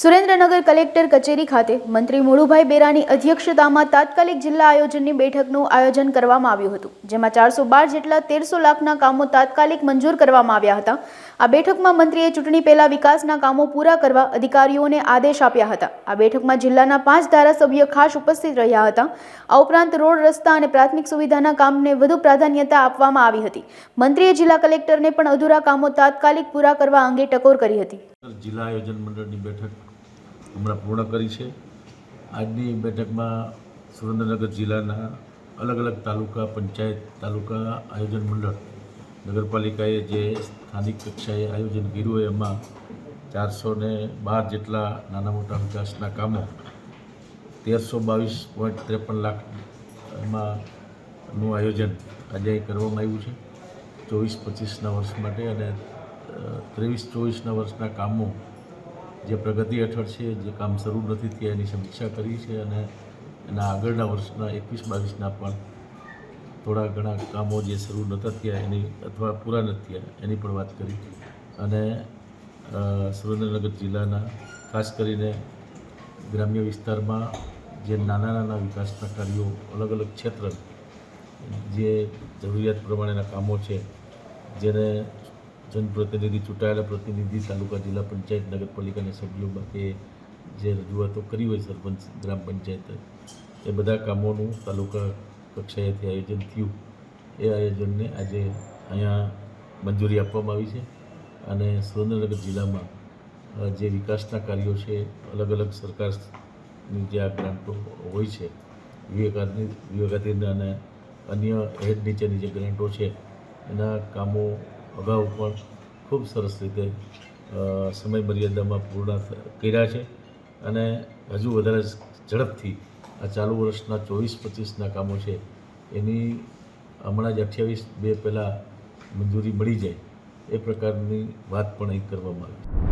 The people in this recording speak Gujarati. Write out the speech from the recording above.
સુરેન્દ્રનગર કલેક્ટર કચેરી ખાતે મંત્રી મુળુભાઈ બેરાની અધ્યક્ષતામાં તાત્કાલિક જિલ્લા આયોજનની બેઠકનું આયોજન કરવામાં આવ્યું હતું, જેમાં ચારસો બાર જેટલા તેરસો લાખના કામો તાત્કાલિક મંજૂર કરવામાં આવ્યા હતા. આ બેઠકમાં મંત્રીએ ચૂંટણી પહેલા વિકાસના કામો પૂરા કરવા અધિકારીઓને આદેશ આપ્યા હતા. આ બેઠકમાં જિલ્લાના પાંચ ધારાસભ્યો ખાસ ઉપસ્થિત રહ્યા હતા. આ ઉપરાંત રોડ રસ્તા અને પ્રાથમિક સુવિધાના કામને વધુ પ્રાધાન્યતા આપવામાં આવી હતી. મંત્રીએ જિલ્લા કલેક્ટરને પણ અધૂરા કામો તાત્કાલિક પૂરા કરવા અંગે ટકોર કરી હતી. જિલ્લા આયોજન મંડળની બેઠક હમણાં પૂર્ણ કરી છે. આજની બેઠકમાં સુરેન્દ્રનગર જિલ્લાના અલગ અલગ તાલુકા, પંચાયત તાલુકા આયોજન મંડળ, નગરપાલિકાએ જે સ્થાનિક કક્ષાએ આયોજન કર્યું હોય એમાં ચારસો ને બાર જેટલા નાના મોટા વિકાસના કામો, તેરસો બાવીસ પોઈન્ટ ત્રેપન લાખ એમાં નું આયોજન આજે કરવામાં આવ્યું છે. ચોવીસ પચીસના વર્ષ માટે અને ત્રેવીસ ચોવીસના વર્ષના કામો જે પ્રગતિ હેઠળ છે, જે કામ શરૂ નથી થયા, એની સમીક્ષા કરી છે અને એના આગળના વર્ષના એકવીસ, બાવીસના પણ થોડા ઘણા કામો જે શરૂ નહોતા થયા, એની અથવા પૂરા નથી થયા, એની પણ વાત કરી. અને સુરેન્દ્રનગર જિલ્લાના ખાસ કરીને ગ્રામ્ય વિસ્તારમાં જે નાના નાના વિકાસના કાર્યો, અલગ અલગ ક્ષેત્ર જે જરૂરિયાત પ્રમાણેના કામો છે, જેને જનપ્રતિનિધિ ચૂંટાયેલા પ્રતિનિધિ તાલુકા જિલ્લા પંચાયત નગરપાલિકાના સભ્યો માટે જે રજૂઆતો કરી હોય સરપંચ, ગ્રામ પંચાયત, એ બધા કામોનું તાલુકા કક્ષાએથી આયોજન થયું. એ આયોજનને આજે અહીંયા મંજૂરી આપવામાં આવી છે અને સુરેન્દ્રનગર જિલ્લામાં જે વિકાસના કાર્યો છે, અલગ અલગ સરકારની જે આ ગ્રાન્ટો હોય છે, વિવેકાધીન વિવેકાધીન અને અન્ય હેડ નીચેની જે ગ્રાન્ટો છે, એના કામો અગાઉ પણ ખૂબ સરસ રીતે સમય મર્યાદામાં પૂર્ણ કર્યા છે અને હજુ વધારે ઝડપથી આ ચાલુ વર્ષના ચોવીસ પચીસના કામો છે એની હમણાં જ અઠ્યાવીસ બે પહેલાં મંજૂરી મળી જાય એ પ્રકારની વાત પણ અહીં કરવામાં આવી